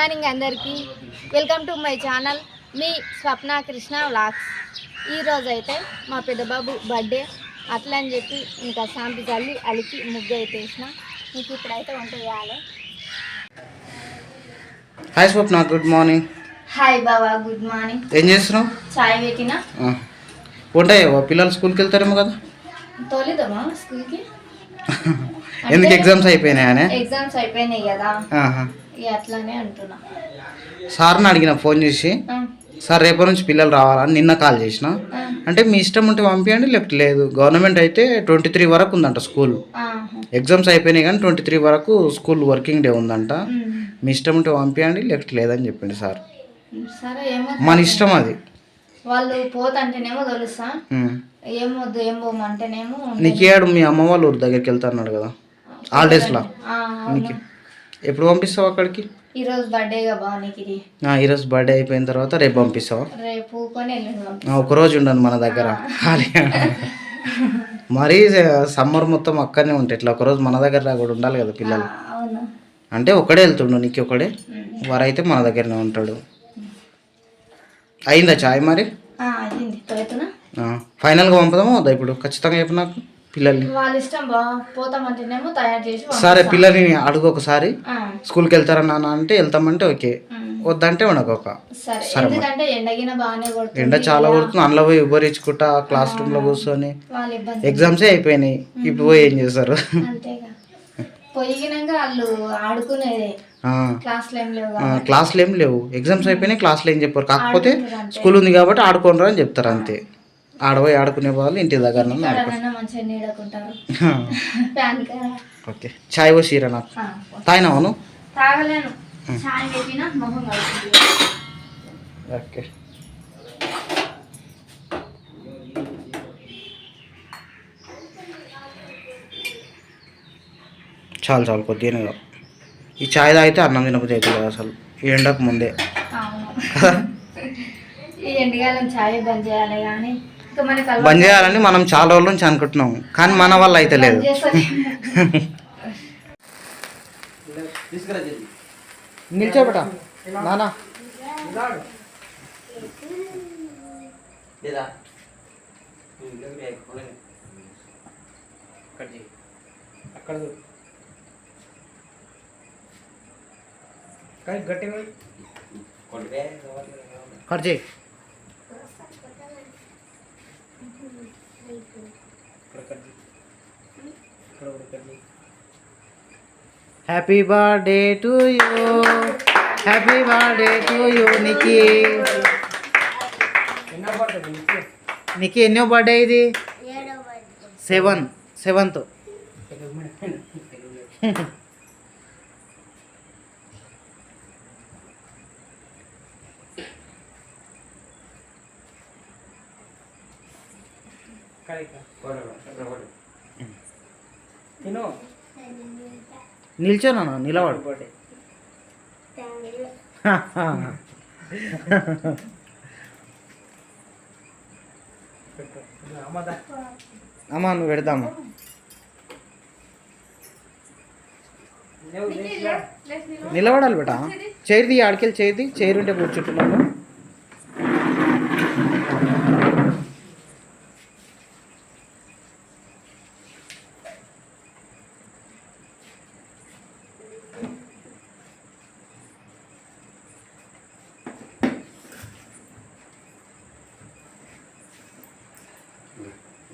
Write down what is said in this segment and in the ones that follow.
Morning అందరికీ. Welcome to my channel. Me Swapna Krishna vlogs. ఈరోజు అయితే మా పెద్దబాబు బర్త్డే. అట్లా అని చెప్పి ఇంకా శాంతి చల్లి అలికి ముగ్గు అయితే వేసిన. మీకు ఇప్పుడైతే వంట చేయాలి. Hi Swapna. Good morning hi బాబా గుడ్ మార్నింగ్ ఏం చేస్తున్నావు? చాయ్ పెట్టిన. వంట? పిల్లలు స్కూల్కి వెళ్తారేమో కదా. తోలిదమ్మా స్కూల్కి ఎందుకు ఎగ్జామ్స్ అయిపోయినాయనే? ఎగ్జామ్స్ అయిపోయినాయి కదా. అట్లానే అంటున్నా. సార్ని అడిగిన ఫోన్ చేసి సార్ రేపటి నుంచి పిల్లలు రావాలని నిన్న కాల్ చేసిన. అంటే మీ ఇష్టం ఉంటే పంపించండి లేకపోతే లేదు. గవర్నమెంట్ అయితే ట్వంటీ త్రీ వరకు ఉందంట స్కూల్. ఎగ్జామ్స్ అయిపోయినాయి కానీ ట్వంటీ త్రీ వరకు స్కూల్ వర్కింగ్ డే ఉందంట. మీ ఇష్టం ఉంటే పంపించండి లేకపోతే లేదని చెప్పింది సార్. మన ఇష్టం అది. వాళ్ళు పోతంటేనేమో తెలుసా? ఉమ్. ఏమొద్దు ఏం పోమంటేనేమో నీకు ఏడు మీ అమ్మ వాళ్ళ ఊరి దగ్గరికి వెళ్తాన్నాడు కదా. హాలిడేస్లో అవును. ఎప్పుడు పంపిస్తావు అక్కడికి? ఈరోజు బర్త్డేగా బర్త్డే అయిపోయిన తర్వాత రేపు పంపిస్తావా? రేపు ఒక రోజు ఉండను మన దగ్గర. ఖాళీ. మరీ సమ్మర్ మొత్తం అక్కడనే ఉంటాయి ఇట్లా ఒక రోజు మన దగ్గర కూడా ఉండాలి కదా పిల్లలు. అంటే ఒకడే వెళ్తుండు నీకు ఒకడే. వారైతే మన దగ్గరనే ఉంటాడు. అయిందా చాయ్ మరి? ఫైనల్గా పంపుదామా వద్దా ఇప్పుడు? ఖచ్చితంగా చెప్పు నాకు. పిల్లల్ని. వాళ్ళ ఇష్టం బా పోతామంటేనేమో తయారు చేసి పంపిస్తా. సరే పిల్లల్ని అడుగు ఒకసారి. స్కూల్కి వెళ్తారా నాన్న అంటే వెళ్తామంటే ఓకే. వద్దంటే ఉండకొక. సరే సరే మరి. ఎందుకంటే ఎండగిన బాగానే కొడుతుంది ఎండ చాలా కొడుతుంది అందులో పోయి ఉబ్బరించుకుంటా క్లాస్ రూమ్లో కూర్చొని. వాళ్ళ ఇబ్బంది. ఎగ్జామ్సే అయిపోయినాయి ఇప్పుడు పోయి ఏం చేస్తారు? అంతేగా. పొయ్యినాక వాళ్ళు ఆడుకునేదే. ఆ, క్లాస్లో ఏం లేవు ఎగ్జామ్స్ అయిపోయినాయి క్లాసులు ఏం చెప్పారు. కాకపోతే. స్కూల్ ఉంది కాబట్టి ఆడుకోనరా అని చెప్తారు అంతే. ఆడపోయి ఆడుకునే వాళ్ళు ఇంటి దగ్గర కదా ఓకే. చాయ్ పోసిరా నాకు? తాగినావాను ఓకే. చాలు చాలు కొద్దిగానే కాదు. ఈ చాయ్ తాగితే అన్నం తినకపోతే అవుతుంది అసలు. ఈ ఎండకు ముందే. ఈ ఎండకాలం చాయ్ బంద్ చేయాలి కానీ బంద్ చేయాలని మనం చాలా రోజుల నుంచి అనుకుంటున్నాం కానీ మన వల్ల అయితే లేదు. నిల్చోబెట నానా. అక్కడ గట్టి చేయి happy birthday to you happy birthday to you Niki Niki ఎన్నో బర్త్డే ఇది? సెవెన్ సెవెంత్ నిల్చోనా నిలబడు అమ్మా నువ్వు పెడదాము నిలబడాలి బేట చైర్ది ఆడికెళ్ళి చైర్ది చైర్ ఉంటే కూర్చుంటున్నాను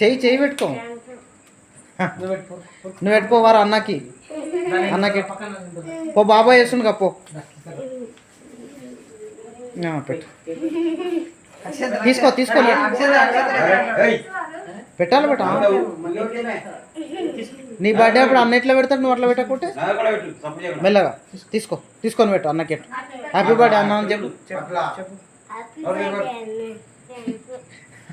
చెయ్యి చెయ్యి పెట్టుకో. నువ్వు పెట్టుకో వారు అన్నకి. అన్నకి. పో బాబాయ్ వేస్తుండు కప్పో పెట్టు. తీసుకో తీసుకో. పెట్టాలి బెట నీ బర్త్డే అప్పుడు అన్న ఎట్లా పెడతాడు నువ్వు అట్లా పెట్టకుంటే? మెల్లగా. తీసుకో తీసుకొని పెట్టు అన్నకి. హ్యాపీ బర్త్డే అన్న అని చెప్పు.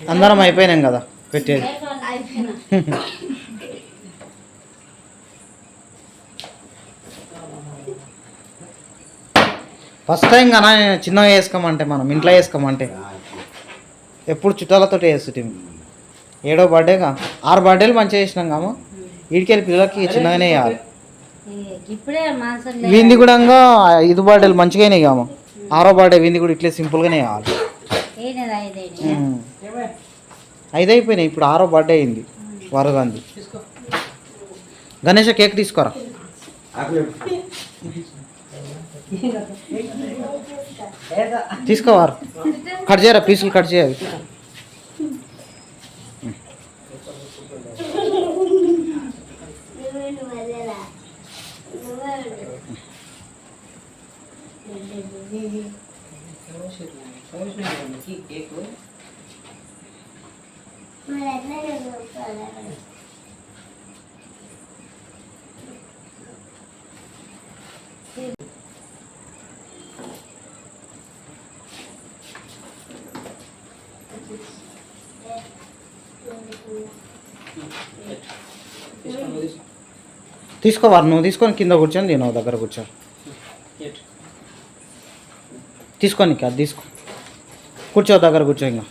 అందరం అయిపోయినాం కదా పెట్టేది. ఫస్ట్ టైం కదా చిన్నగా వేసుకోమంటే మనం ఇంట్లో వేసుకోమంటే. ఎప్పుడు చుట్టాలతో వేస్తుంటాం ఏడో బర్త్డేగా ఆరు బర్త్డేలు మంచిగా చేసినాం కాము? వీడికెళ్ళి పిల్లలకి చిన్నగానే వేయాలి. ఇప్పుడే మాంసం వీంది కూడా ఇంకా ఐదు బర్త్డేలు మంచిగానే కాము? ఆరో బర్త్డే వీంది కూడా ఇట్లే సింపుల్గానే వేయాలి. ఐదు అయిపోయినాయి ఇప్పుడు ఆరో బర్త్డే అయింది. వరగాంది. గణేష కేక్ తీసుకోరా? తీసుకోవారు కట్ చేయరా పీసులు కట్ చేయాలి తీసుకోవారు నువ్వు తీసుకొని కింద కూర్చొని నేను దగ్గర కూర్చో. తీసుకోని అది తీసుకో. కూర్చో దగ్గర కూర్చో ఇంకా.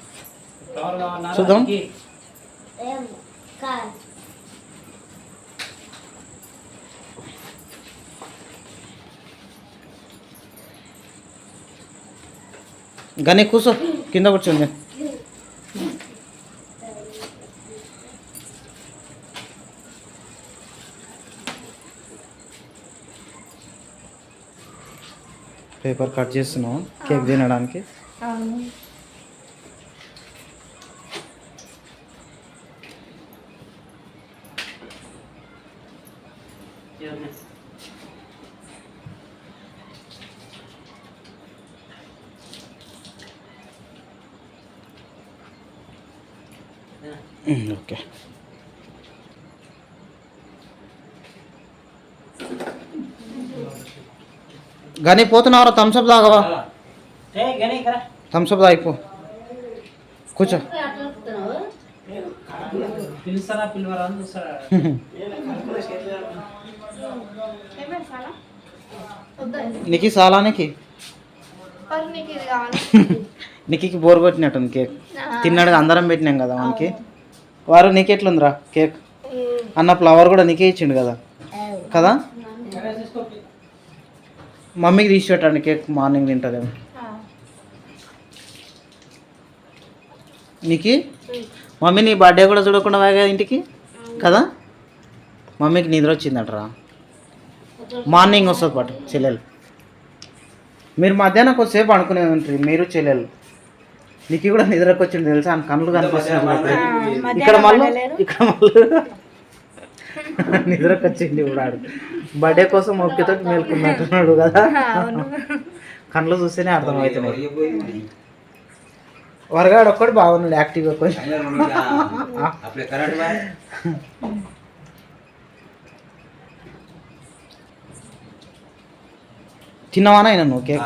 చూద్దాం. గని కూర్చో. కింద కూర్చోండి పేపర్ కట్ చేస్తున్నావు కేక్ తినడానికి ఉమ్, ఓకే కానీ పోతున్నావరా థమ్స్అప్ తాగవా? గని థమ్స్అప్ తాగిపో. కూర్చో. నీకు సాలానికి నీకు? బోర్ కొట్టినట్టుంది కేక్. తిన్నాడు అందరం పెట్టినాం కదా వానికి. వారు నీకు ఎట్లుందిరా కేక్ అన్న ఫ్లవర్ కూడా నీకే ఇచ్చిండు కదా? కదా? మమ్మీకి తీసి పెట్టండి కేక్ మార్నింగ్ తింటుందేమో. నీకు? మమ్మీ నీ బర్త్డే కూడా చూడకుండా వాగా ఇంటికి? కదా? మమ్మీకి నిద్ర వచ్చిందట్రా? మార్నింగ్ వస్తుంది పాటు చెల్లెలు. మీరు మధ్యాహ్నం కొద్దిసేపు అనుకునేది ఉంటుంది మీరు చెల్లెలు. నీకు కూడా నిద్రకు వచ్చింది తెలుసా? కళ్ళు కనిపిస్తున్నాయి. ఇక్కడ మళ్ళీ ఇక్కడ మళ్ళీ నిద్రకు వచ్చింది ఇప్పుడు ఆడు. బర్త్డే కోసం మొక్కితో మేల్కున్నట్టున్నాడు కదా. కళ్ళు చూస్తేనే అర్థమవుతున్నాయి వరగాడు ఒక్కడు బాగున్నాడు యాక్టివ్గా కొంచెం. తిన్నవానా అయినా నువ్వు కేక్.